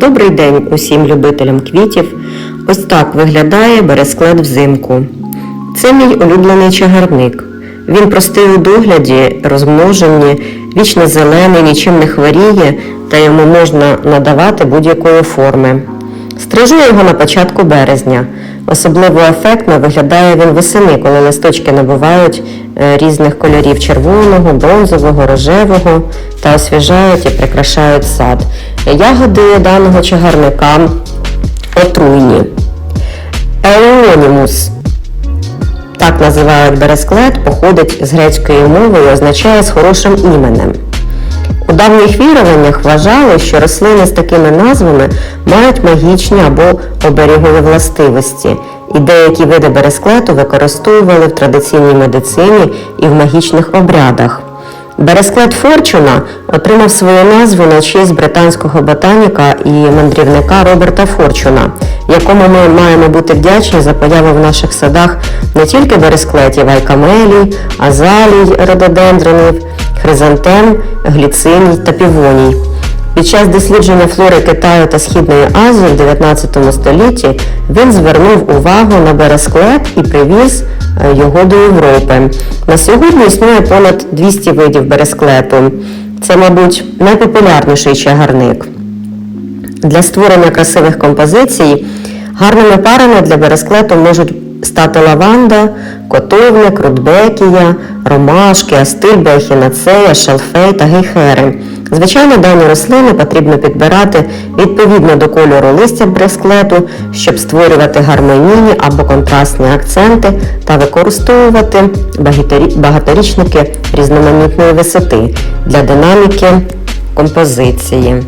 Добрий день усім любителям квітів. Ось так виглядає бересклет взимку. Це мій улюблений чагарник. Він простий у догляді, розмноженні, вічно зелений, нічим не хворіє, та йому можна надавати будь-якої форми. Стрижу його на початку березня. Особливо ефектно виглядає він восени, коли листочки набувають е, різних кольорів червоного, бронзового, рожевого та освіжають і прикрашають сад. Ягоди даного чагарника отруйні. Еонімус так називають бересклет, походить з грецької мови і означає з хорошим іменем. Давніх віруваннях вважали, що рослини з такими назвами мають магічні або оберігові властивості, і деякі види бересклету використовували в традиційній медицині і в магічних обрядах. Бересклет Форчуна отримав свою назву на честь британського ботаніка і мандрівника Роберта Форчуна, якому ми маємо бути вдячні за появу в наших садах не тільки бересклетів, а й камелій, азалій, рододендронів, хризантем, гліциній та півоній. Під час дослідження флори Китаю та Східної Азії в 19 столітті він звернув увагу на бересклет і привіз е, його до Європи. На сьогодні існує понад 200 видів бересклету. Це, мабуть, найпопулярніший чагарник. Для створення красивих композицій гарними парами для бересклету можуть стати лаванда, котовник, рудбекія, ромашки, астильба, ехінацея, шалфей та гейхери. Звичайно, дані рослини потрібно підбирати відповідно до кольору листя бересклету, щоб створювати гармонійні або контрастні акценти та використовувати багаторічники різноманітної висоти для динаміки композиції.